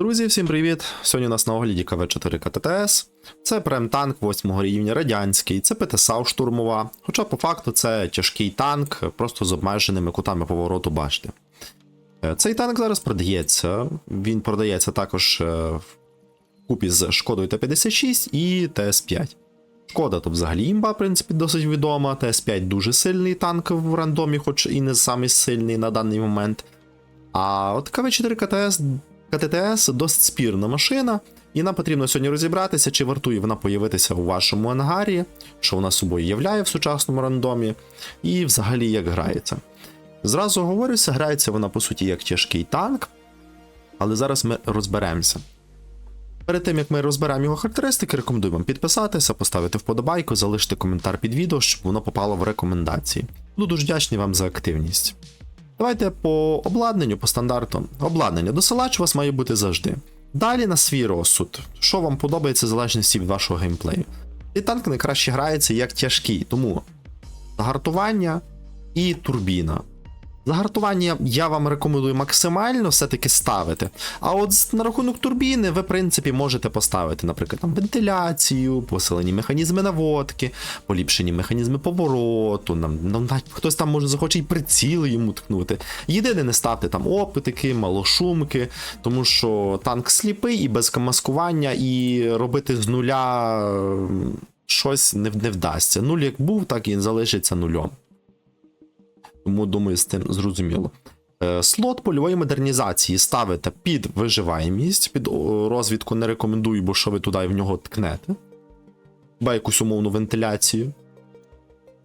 Друзі, всім привіт! Сьогодні у нас на огляді КВ-4 КТТС. Це прем-танк 8 рівня радянський, це ПТСАУ штурмова. Хоча по факту це тяжкий танк, просто з обмеженими кутами повороту башти. Е, Цей танк зараз продається. Він продається також е, в купі з Шкодою Т-56 і ТС-5. Шкода то взагалі імба, в принципі, досить відома. ТС-5 дуже сильний танк в рандомі, хоч і не самий сильний на даний момент. А от КВ-4 КТС КТТС досить спірна машина, і нам потрібно сьогодні розібратися, чи вартує вона появитися у вашому ангарі, що вона собою являє в сучасному рандомі, і взагалі як грається. Зразу говорюся, грається вона по суті як тяжкий танк, але зараз ми розберемося. Перед тим як ми розберемо його характеристики, рекомендую вам підписатися, поставити вподобайку, залишити коментар під відео, щоб воно попало в рекомендації. Буду дуже вдячний вам за активність. Давайте по обладнанню, по стандарту. Обладнання досилач у вас має бути завжди. Далі на свій розсуд. Що вам подобається в залежності від вашого геймплею. І танк найкраще грається як тяжкий, тому загартування і турбіна. Загартування я вам рекомендую максимально все-таки ставити. А от на рахунок турбіни ви, в принципі, можете поставити, наприклад, там вентиляцію, посилені механізми наводки, поліпшені механізми повороту. Нам, нам хтось там може захоче і приціли йому ткнути. Єдине, не ставте там опитики, малошумки, тому що танк сліпий і без маскування, і робити з нуля щось не, не вдасться. Нуль як був, так і залишиться нульом. Тому думаю, з тим зрозуміло. Е, Слот польової модернізації ставите під виживаємість, під розвідку не рекомендую, бо що ви туди в нього ткнете. Хіба якусь умовну вентиляцію.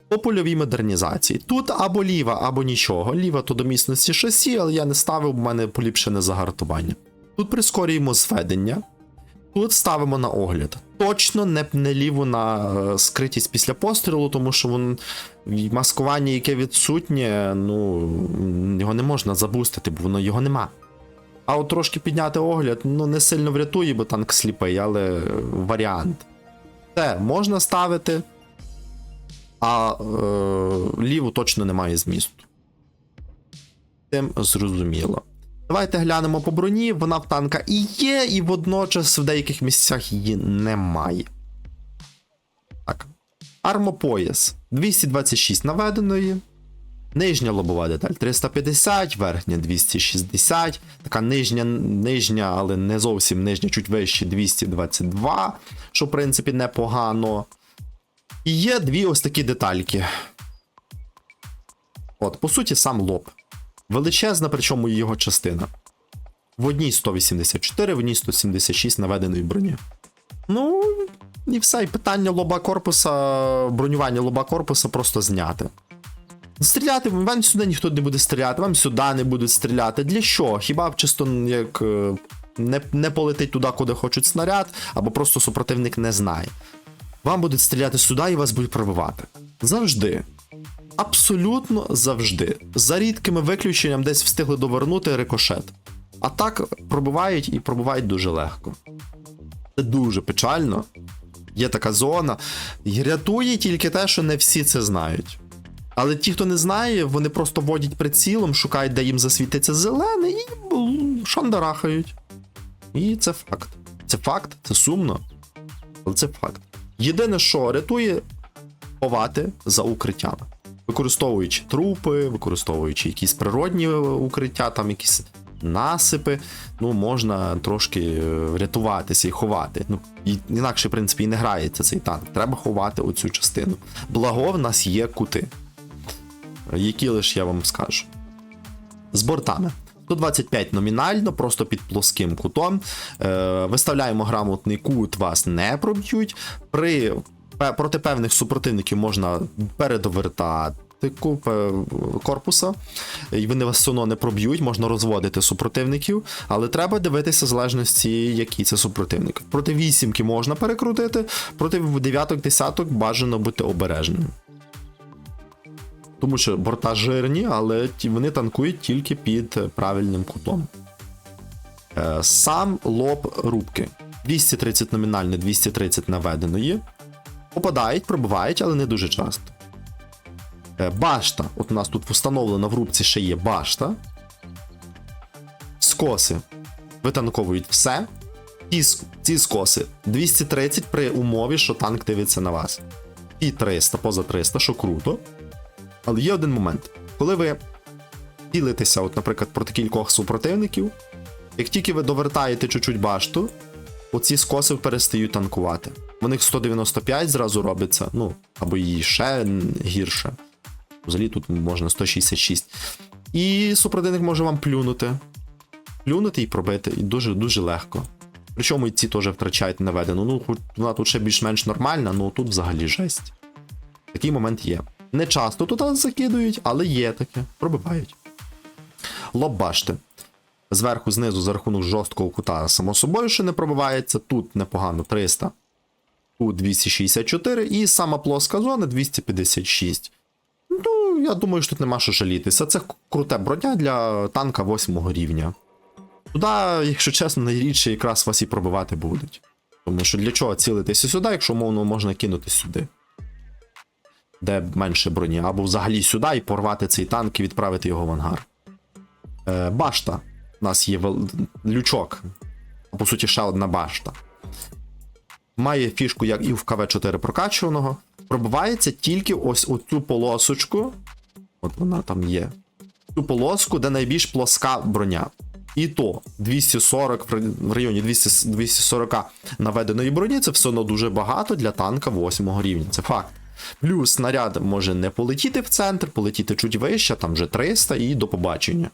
По польовій модернізації. Тут або ліва, або нічого. Ліва то до міцності шасі, але я не ставив, в мене поліпшене загартування. Тут прискорюємо зведення. Тут ставимо на огляд. Точно не, не ліву на е, скритість після пострілу, тому що вон, і маскування, яке відсутнє, ну його не можна забустити, бо воно його нема. А от трошки підняти огляд, ну не сильно врятує, бо танк сліпий, але варіант. Це можна ставити, а е, ліву точно немає змісту. Тим зрозуміло. Давайте глянемо по броні. Вона в танка і є, і водночас в деяких місцях її немає. Армопояс 226 наведеної. Нижня лобова деталь 350, верхня 260. Така нижня, нижня, але не зовсім нижня, чуть вище 222, що в принципі непогано. І є дві ось такі детальки. От, по суті, сам лоб. Величезна, причому його частина. В одній 184, в одній 176 наведеної броні. Ну, і все, і питання лоба корпуса, бронювання лоба корпуса просто зняти. Стріляти, вам сюди ніхто не буде стріляти, вам сюди не будуть стріляти. Для що? Хіба чисто як е, не, не полетить туди, куди хочуть снаряд, або просто супротивник не знає. Вам будуть стріляти сюди і вас будуть пробивати. Завжди. Абсолютно завжди. За рідкими виключенням десь встигли довернути рикошет. А так пробивають і пробивають дуже легко. Це дуже печально. Є така зона. І рятує тільки те, що не всі це знають. Але ті, хто не знає, вони просто водять прицілом, шукають, де їм засвітиться зелене, і шандарахають. І це факт. Це факт, це сумно. Але це факт. Єдине, що рятує ховати за укриттями. Використовуючи трупи, використовуючи якісь природні укриття, там якісь насипи, ну можна трошки е, врятуватися і ховати. Ну, і інакше, в принципі, і не грається цей танк. Треба ховати оцю частину. Благо, в нас є кути. Які лише я вам скажу. З бортами. 125 номінально, просто під плоским кутом. Е, виставляємо грамотний кут, вас не проб'ють. При проти певних супротивників можна передовертати куп е, корпуса, і вони вас одно не проб'ють, можна розводити супротивників, але треба дивитися залежності, який це супротивник. Проти вісімки можна перекрутити, проти дев'яток, десяток бажано бути обережним. Тому що борта жирні, але вони танкують тільки під е, правильним кутом. Е, Сам лоб рубки. 230 номінально, 230 наведеної. Попадають, пробивають, але не дуже часто. Е, Башта. От у нас тут встановлена в рубці ще є башта. Скоси. витанковують все. Ці, ці скоси 230 при умові, що танк дивиться на вас. І 300 поза 300, що круто. Але є один момент. Коли ви цілитеся, от, наприклад, проти кількох супротивників, як тільки ви довертаєте чуть-чуть башту, оці скоси перестають танкувати. В них 195 зразу робиться, ну, або і ще гірше. Взагалі тут можна 166. І супротивник може вам плюнути. Плюнути і пробити, і дуже дуже легко. Причому і ці теж втрачають наведену. Ну, хоч вона тут ще більш-менш нормальна, ну тут взагалі жесть. Такий момент є. Не часто туди закидують, але є таке. Пробивають. Лоб башти. Зверху, знизу, за рахунок жорсткого кута, само собою, що не пробивається. Тут непогано 300. Тут 264 і сама плоска зона 256. Ну, я думаю, що тут нема що жалітися. Це круте броня для танка 8 рівня. Туди, якщо чесно, найрідше якраз вас і пробивати будуть. Тому що для чого цілитися сюди, якщо умовно можна кинути сюди. Де менше броні, або взагалі сюди і порвати цей танк і відправити його в ангар. Е, башта. У нас є вел... лючок. По суті, ще одна башта. Має фішку, як і в КВ-4 прокачуваного. Пробивається тільки ось оцю полосочку. От вона там є. Цю полоску, де найбільш плоска броня. І то 240 в районі 200, 240 наведеної броні це все одно дуже багато для танка 8 рівня. Це факт. Плюс снаряд може не полетіти в центр, полетіти чуть вище, там вже 300 і до побачення.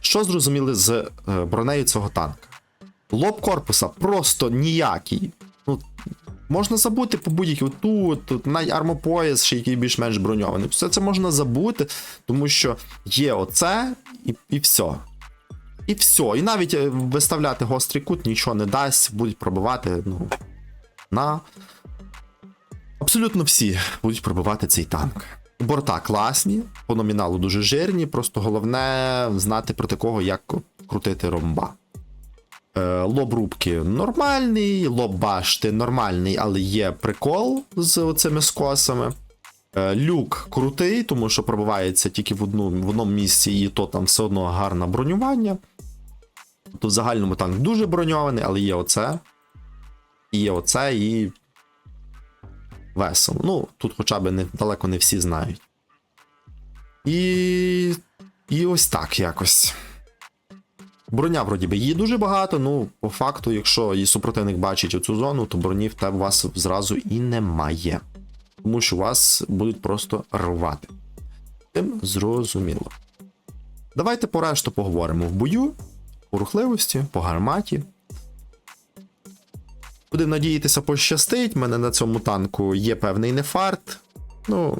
Що зрозуміли з е, бронею цього танка? Лоб корпуса просто ніякий. Можна забути по будь-якій тут, навіть армопояс, ще який більш-менш броньований. Все це можна забути, тому що є оце і, і все. І все. І навіть е, виставляти гострий кут нічого не дасть, будуть пробивати ну, на. Абсолютно всі будуть пробивати цей танк. Борта класні, по номіналу дуже жирні, просто головне знати проти кого, як крутити ромба. Е, лоб рубки нормальний, лоб башти нормальний, але є прикол з оцими скосами. Е, люк крутий, тому що пробивається тільки в, одну, в одному місці, і то там все одно гарне бронювання. Тобто в загальному танк дуже броньований, але є оце. І є оце, і весело. Ну, тут хоча б не, далеко не всі знають. І. І ось так якось. Броня, вроді би, її дуже багато, ну, по факту, якщо її супротивник бачить оцю зону, то броні в тебе у вас зразу і немає. Тому що вас будуть просто рвати. Тим зрозуміло. Давайте по решту поговоримо в бою, по рухливості, по гарматі. Будемо надіятися, пощастить. У мене на цьому танку є певний нефарт. Ну.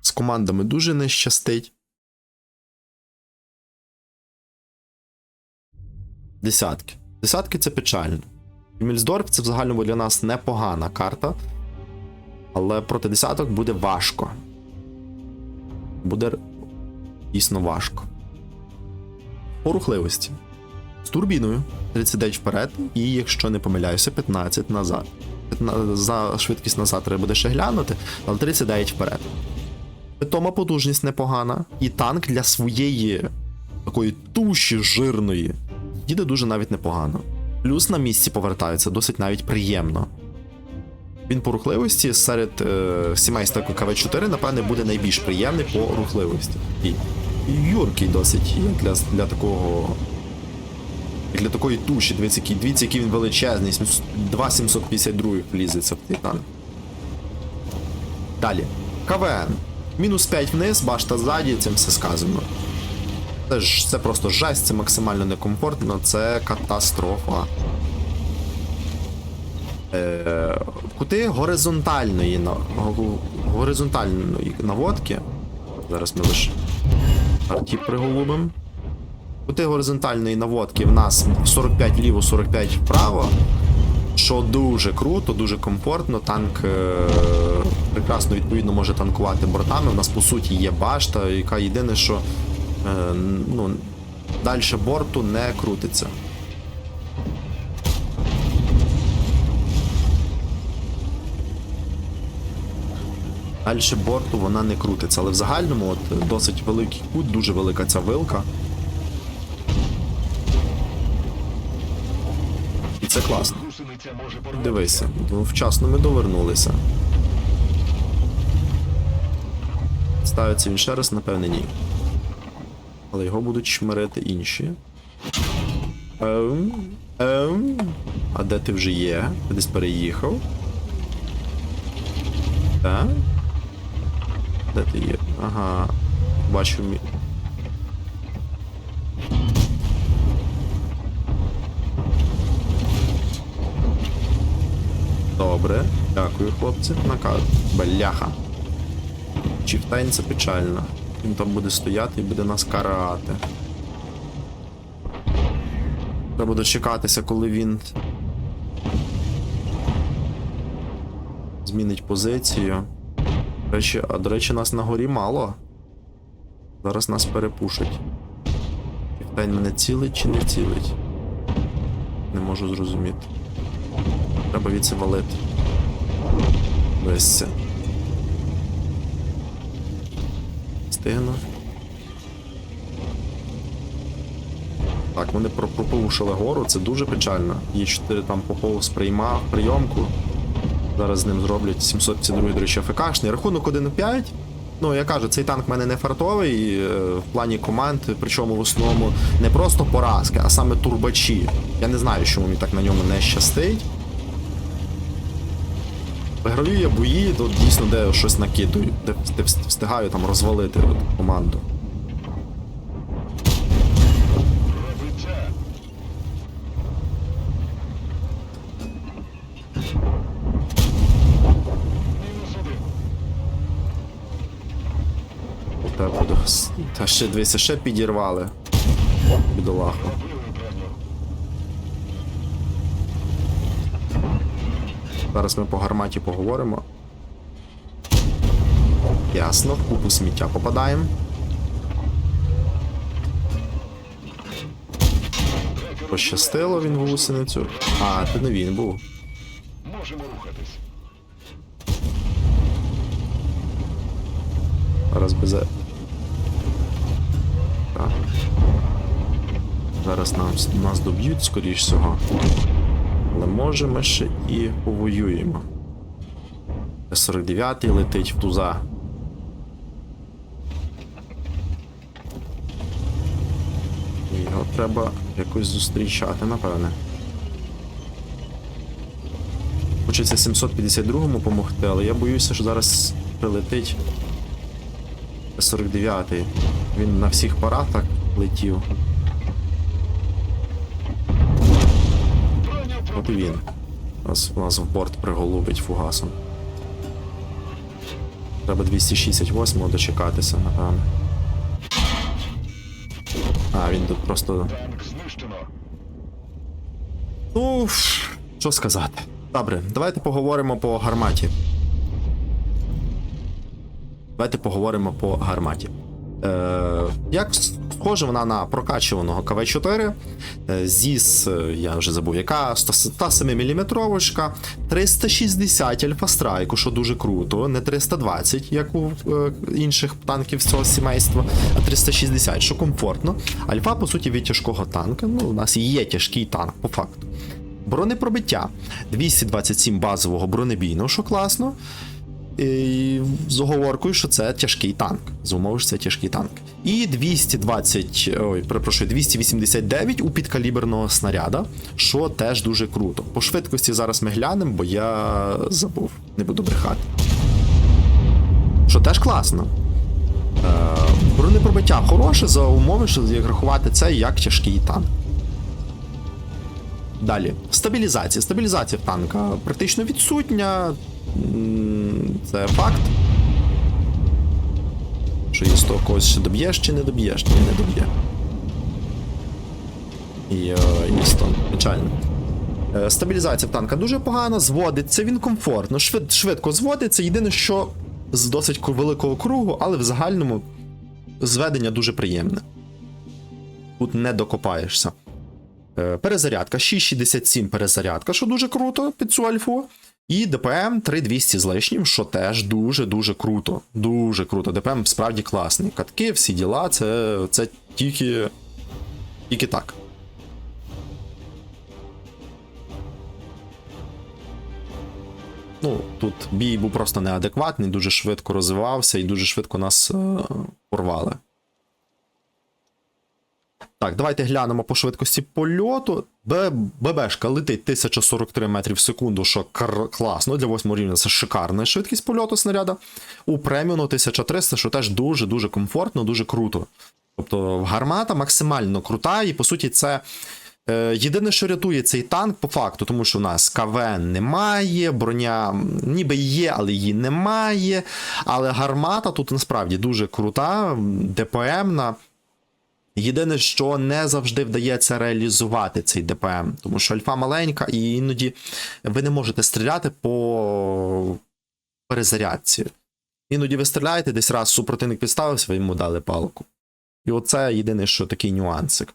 З командами дуже не щастить. Десятки. Десятки це печально. Мільсдорф це в загальному для нас непогана карта. Але проти десяток буде важко. Буде дійсно важко. По рухливості. З турбіною 39 вперед, і якщо не помиляюся, 15 назад. За швидкість назад треба буде ще глянути, але 39 вперед. Питома потужність непогана, і танк для своєї такої туші жирної їде дуже навіть непогано. Плюс на місці повертаються досить навіть приємно. Він по рухливості серед е, сімей стеку КВ4, напевне, буде найбільш приємний по рухливості. І, юркий досить для, для такого. Для такої туші, дивіться, який, дивіться, який він величезний. 2752 влізеться в танк. Далі. КВН. Мінус 5 вниз, башта ззаді, цим все сказано. Це ж це просто жесть, це максимально некомфортно, це катастрофа. Е, кути горизонтальної горизонтальної наводки. Зараз ми лише арті приголубимо. Кути горизонтальної наводки в нас 45 вліво, 45 вправо. Що дуже круто, дуже комфортно. Танк е, прекрасно відповідно може танкувати бортами. У нас по суті є башта, яка єдине, що Е, ну, далі борту не крутиться. Далі борту вона не крутиться, але в загальному от, досить великий кут, дуже велика ця вилка. І це класно. Дивися, ну, вчасно ми довернулися. Ставиться він ще раз, напевне, ні. Але його будуть шмирити інші. Ем, ем. А де ти вже є? Ти десь переїхав? Так? Де ти є? Ага. Бачу мі. Добре, дякую, хлопці. Наказ. Бляха. Чіфтайн це печально. Він там буде стояти і буде нас карати. Треба дочекатися, коли він. Змінить позицію. До речі, а до речі, нас на горі мало. Зараз нас перепушать. Чіфтайн мене цілить чи не цілить? Не можу зрозуміти. Треба від це валити. Весь це. Стигну. Так, вони про- пропушили гору, це дуже печально. Є 4 там поповз прийма прийомку. Зараз з ним зроблять 752, до речі, АФКшний. Рахунок 1-5. Ну, я кажу, цей танк в мене не фартовий е, в плані команд, причому в основному не просто поразки, а саме турбачі. Я не знаю, чому мені так на ньому не щастить. Виграві бої, то дійсно де щось накидую, де, де встигаю там розвалити от, команду. Та ще дивися, ще підірвали. Бідолаху. Зараз ми по гарматі поговоримо. Ясно, в купу сміття попадаємо. Пощастило він гусеницю. А, це не він був. Можемо рухатись. Зараз без. Так. Зараз нас, нас доб'ють, скоріш всього. Але може ми ще і повоюємо. 49-й летить в туза. Його треба якось зустрічати, напевне. Хочеться 752-му допомогти, але я боюся, що зараз прилетить 49-й. Він на всіх парах летів. От і він. Нас, нас в борт приголубить фугасом. Треба 268-го дочекатися, напевно. А, він тут просто. Ну, що сказати. Добре, давайте поговоримо по гарматі. Давайте поговоримо по гарматі. Е, як схоже вона на прокачуваного КВ-4. Е, ЗІС, е, я вже забув, яка 107 мм, 360 альфа страйку, що дуже круто. Не 320, як у е, інших танків з цього сімейства, а 360, що комфортно. Альфа, по суті, від тяжкого танка. Ну, у нас є тяжкий танк, по факту. Бронепробиття 227 базового бронебійного, що класно. З оговоркою, що це тяжкий танк. З умови, що це тяжкий танк. І 220, ой, перепрошую, 289 у підкаліберного снаряда, що теж дуже круто. По швидкості зараз ми глянемо, бо я забув, не буду брехати. Що теж класно. Е, бронепробиття хороше за умови, що як рахувати це як тяжкий танк. Далі. Стабілізація. Стабілізація танка практично відсутня. Це факт. Що того когось ще доб'єш чи не доб'єш, ні, не доб'є. І, е. Печально. Е, Стабілізація в танка дуже погана, зводиться, він комфортно, швид, швидко зводиться. Єдине, що з досить великого кругу, але в загальному зведення дуже приємне. Тут не докопаєшся. Е, Перезарядка 667 перезарядка, що дуже круто під цю альфу. І ДПМ 3200 з лишнім, що теж дуже-дуже круто. Дуже круто. ДПМ справді класний. Катки, всі діла, це це тільки тільки так. Ну, Тут бій був просто неадекватний, дуже швидко розвивався і дуже швидко нас е, порвали. Так, давайте глянемо по швидкості польоту. ББшка летить 1043 метрів в секунду, що класно. Для 8 рівня це шикарна швидкість польоту снаряда. У преміуму 1300, що теж дуже-дуже комфортно, дуже круто. Тобто гармата максимально крута, і по суті, це е, єдине, що рятує цей танк по факту, тому що у нас КВН немає, броня ніби є, але її немає. Але гармата тут насправді дуже крута, ДПМна. Єдине, що не завжди вдається реалізувати цей ДПМ, тому що альфа маленька, і іноді ви не можете стріляти по перезарядці. Іноді ви стріляєте, десь раз супротивник підставився, ви йому дали палку. І оце єдине, що такий нюансик.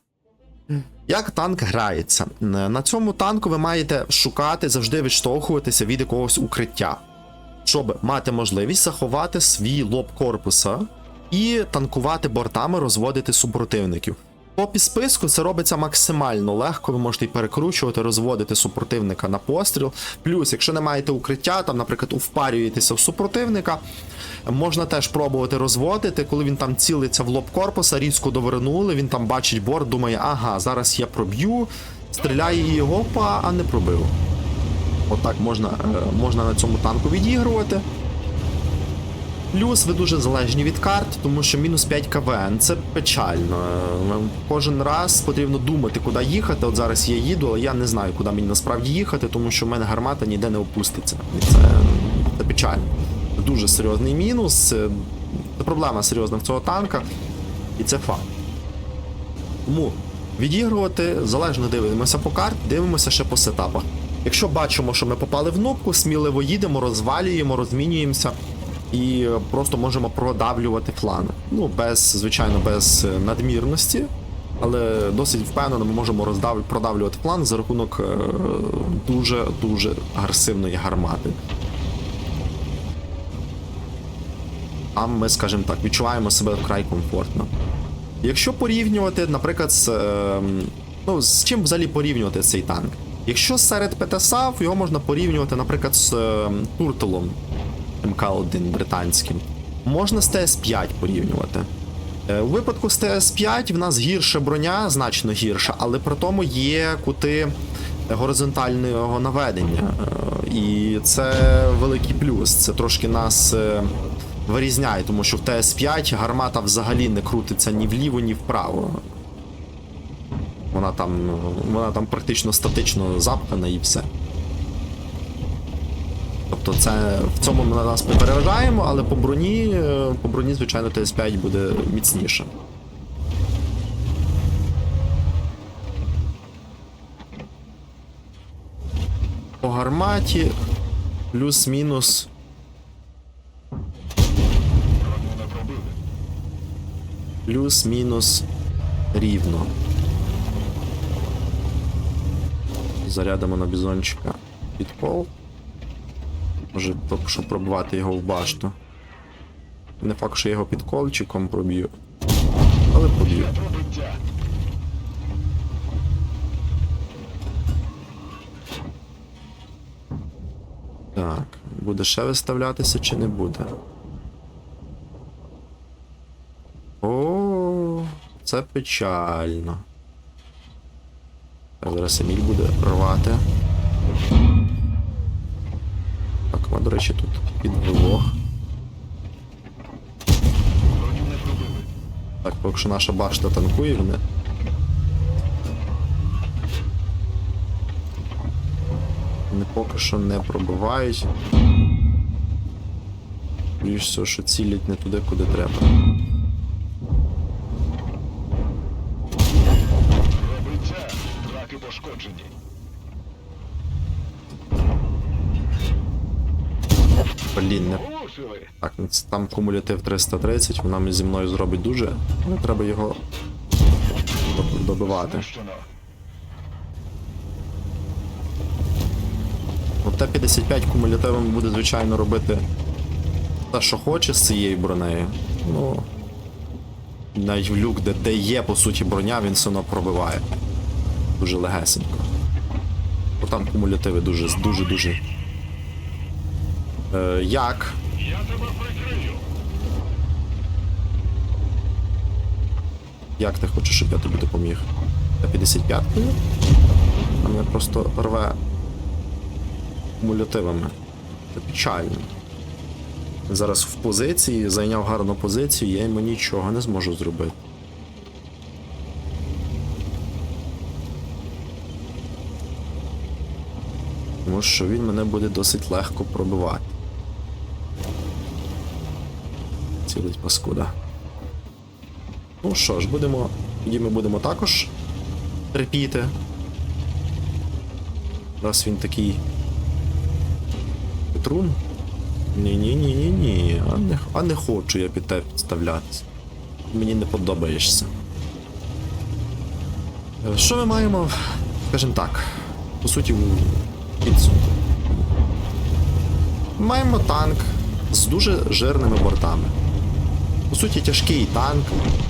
Як танк грається? На цьому танку ви маєте шукати, завжди відштовхуватися від якогось укриття, щоб мати можливість заховати свій лоб корпуса і танкувати бортами, розводити супротивників. По підсписку це робиться максимально легко. Ви можете перекручувати, розводити супротивника на постріл. Плюс, якщо не маєте укриття, там, наприклад, впарюєтеся в супротивника, можна теж пробувати розводити, коли він там цілиться в лоб корпуса, різко довернули, він там бачить борт, думає, ага, зараз я проб'ю, стріляє і його, а не пробив. Отак можна, е, можна на цьому танку відігрувати. Плюс ви дуже залежні від карт, тому що мінус 5 КВН це печально. Е, Кожен раз потрібно думати, куди їхати. От зараз я їду, але я не знаю, куди мені насправді їхати, тому що в мене гармата ніде не опуститься. Це, це печально. Дуже серйозний мінус. Це, це проблема серйозна в цього танка, і це факт. Тому відігрувати залежно дивимося по карт, дивимося ще по сетапах. Якщо бачимо, що ми попали в нопку, сміливо їдемо, розвалюємо, розмінюємося і просто можемо продавлювати фланг. Ну, без, звичайно, без е, надмірності, але досить впевнено ми можемо роздав... продавлювати фланг за рахунок дуже-дуже агресивної гармати. Там ми, скажімо так, відчуваємо себе вкрай комфортно. Якщо порівнювати, наприклад, з, е, ну, з чим взагалі порівнювати цей танк? Якщо серед ПТСАВ, його можна порівнювати, наприклад, з е, Туртелом МК-1 британським. Можна з ТС-5 порівнювати. Е, У випадку з ТС-5 в нас гірша броня, значно гірша, але при тому є кути горизонтального наведення. Е, І це великий плюс. Це трошки нас е, вирізняє, тому що в ТС-5 гармата взагалі не крутиться ні вліво, ні вправо. Вона там, вона там практично статично запхана і все. Тобто це в цьому ми нас попереджаємо, але по броні, е, по броні, звичайно, ТС5 буде міцніше. По гарматі плюс-мінус плюс-мінус рівно. Зарядимо на бізончика підкол. Може, поки що пробувати його в башту. Не факт, що я його під підколчиком проб'ю. Але проб'ю. Так, буде ще виставлятися чи не буде? О, це печально. Зараз Еміль буде рвати. Речі, тут підвело. Так, поки що наша башта танкує вони. Вони поки що не пробивають. Більш все, що цілять не туди, куди треба. Блін, не так, ну, там кумулятив 330, вона зі мною зробить дуже, але треба його добивати. Ну, Т-55 кумулятивом буде, звичайно, робити те, що хоче з цією бронею. Ну. Навіть в люк, де, де є, по суті, броня, він все одно пробиває. Дуже легесенько. Бо там кумулятиви дуже, дуже, дуже. Е, як? Я тебе прикрию. Як ти хочеш, щоб я тобі допоміг? Та 55 А мене просто рве кумулятивами. Це печально. Зараз в позиції, зайняв гарну позицію, я йому нічого не зможу зробити. Тому що він мене буде досить легко пробивати. Цілить паскуда. Ну що ж, будемо. Тоді ми будемо також терпіти. Раз він такий. Петрун? Ні-ні-ні-ні-ні. А не, а не хочу я під тебе підставлятися. Мені не подобаєшся. Е, Що ми маємо? Скажімо так. По суті, підсумку. Маємо танк з дуже жирними бортами. По суті, тяжкий танк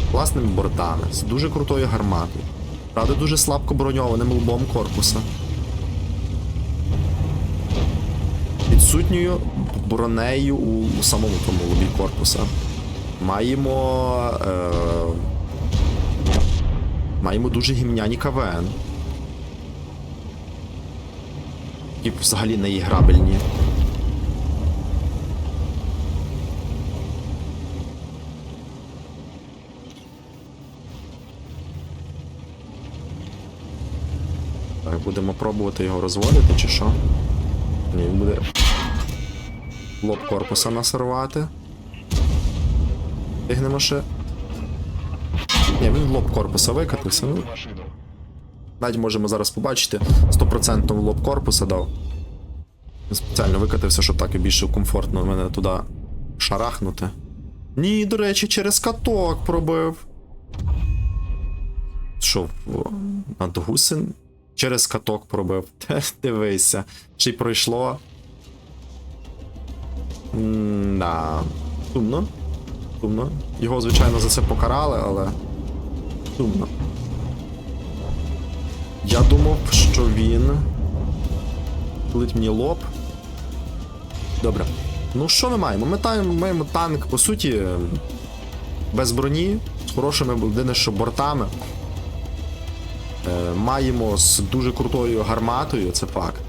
з класними бортами, з дуже крутою гарматою. Правда, дуже слабко броньованим лбом корпуса. Відсутньою бронею у, у самому тому лобі корпуса. Маємо. Е, маємо дуже гімняні КВН. Які взагалі не іграбельні. Так, будемо пробувати його розводити чи що? Ні, він буде лоб корпуса насорвати. Тигнемо ще. Ні, він лоб корпуса викатився. Ну, навіть можемо зараз побачити. 100% в лоб корпуса дав. Спеціально викатився, щоб так і більше комфортно мене туди шарахнути. Ні, до речі, через каток пробив. Що, в- над гусин? Через каток пробив. Дивися. Чи пройшло. Да. Сумно. Сумно. Його, звичайно, за це покарали, але. Сумно. Я думав, що він. Лить мені лоб. Добре. Ну що ми маємо? Ми маємо танк, по суті, без броні, з хорошими єдине, що бортами. Е, маємо з дуже крутою гарматою, це факт.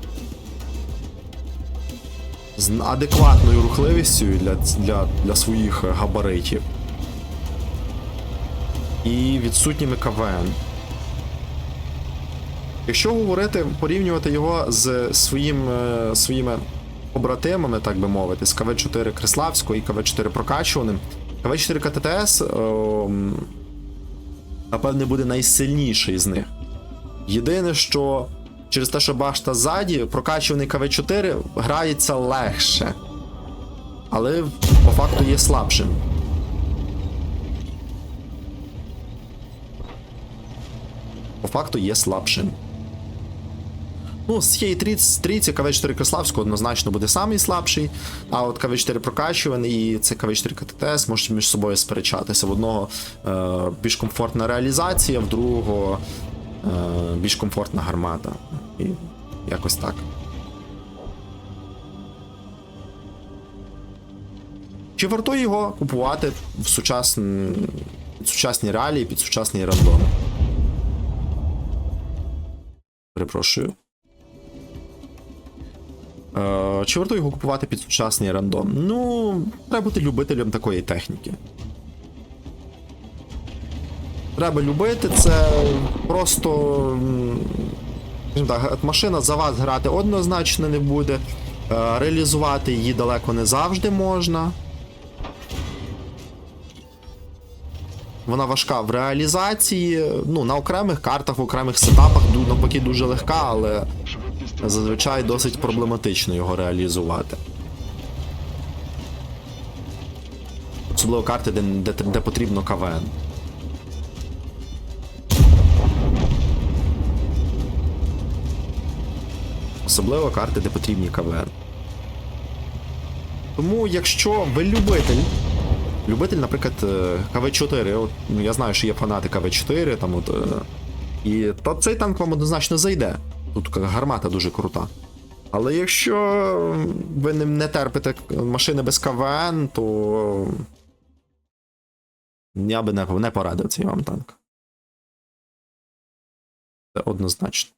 З адекватною рухливістю для, для, для своїх габаритів. І відсутніми КВН. Якщо говорити, порівнювати його з своїм, е, своїми побратимами, так би мовити, з КВ-4 Криславського і КВ-4 прокачуваним, КВ-4 КТТС, ем, напевне, буде найсильніший з них. Єдине, що через те, що башта ззаді, прокачуваний КВ-4 грається легше. Але по факту є слабшим. По факту є слабшим. Ну, з цієї трійці, трійці КВ-4 Криславського однозначно буде самий слабший, а от КВ-4 прокачуваний і це КВ-4 КТТС можуть між собою сперечатися. В одного е, більш комфортна реалізація, в другого більш комфортна гармата. І якось так. Чи вартує його купувати в сучасн... під сучасні реалії, під сучасний рандом? Перепрошую. Е, чи варто його купувати під сучасний рандом? Ну, треба бути любителем такої техніки. Треба любити це просто. так, машина за вас грати однозначно не буде. Е, реалізувати її далеко не завжди можна. Вона важка в реалізації. Ну, на окремих картах, в окремих сетапах навпаки дуже легка, але зазвичай досить проблематично його реалізувати. Особливо карти, де, де, де потрібно КВН. Особливо карти, де потрібні КВН. Тому, якщо ви любитель, любитель, наприклад, е, КВ-4, от, ну, я знаю, що є фанати КВ-4, там от. е, І то цей танк вам однозначно зайде. Тут гармата дуже крута. Але якщо ви не, терпите машини без КВН, то я би не, не порадив цей вам танк. Це однозначно.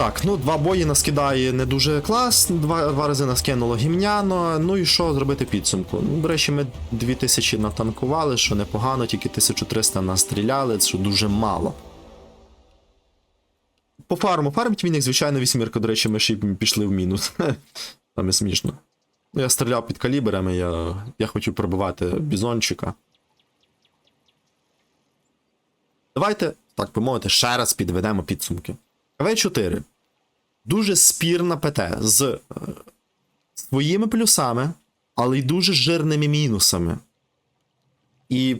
Так, ну два бої нас кидає не дуже класно, два, два рази нас кинуло гімняно. Ну і що зробити підсумку? Ну, до речі, ми 2000 натанкували, що непогано, тільки 1300 настріляли, що дуже мало. По фарму. Фармить він, як звичайно, вісьмірка, до речі, ми ще й пішли в мінус. Там і смішно. Ну, я стріляв під калібрами, я, я хотів пробивати бізончика. Давайте, так би мовити, ще раз підведемо підсумки. КВ4. Дуже спірна ПТ з е, своїми плюсами, але й дуже жирними мінусами. І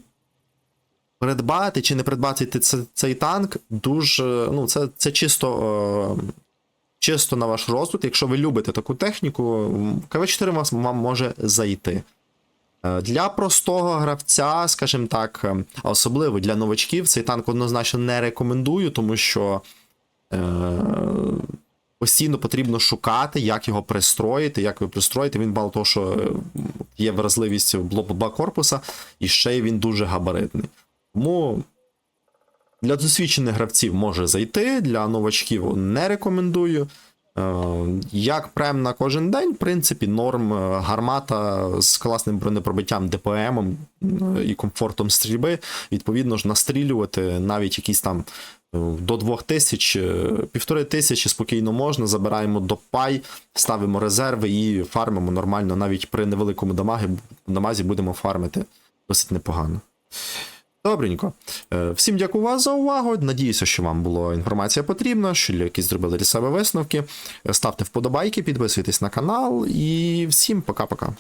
придбати чи не придбати цей танк дуже. Ну, це, це чисто. Е, чисто на ваш розсуд. Якщо ви любите таку техніку, КВ4 вас, вам може зайти. Е, Для простого гравця, скажімо так, особливо для новачків, цей танк однозначно не рекомендую, тому що постійно потрібно шукати, як його пристроїти, як ви пристроїте. Він мало того, що е, є вразливість блоба корпуса, і ще й він дуже габаритний. Тому для досвідчених гравців може зайти, для новачків не рекомендую. Е, Як прем на кожен день, в принципі, норм е, гармата з класним бронепробиттям ДПМом е, і комфортом стрільби. Відповідно ж, настрілювати навіть якісь там е, до 2000, е, півтори тисячі спокійно можна. Забираємо до пай, ставимо резерви і фармимо нормально. Навіть при невеликому дамагі, дамазі будемо фармити досить непогано. Добренько. Е, Всім дякую вас за увагу. Надіюся, що вам була інформація потрібна, що якісь зробили для себе висновки. Е, Ставте вподобайки, підписуйтесь на канал і всім пока-пока.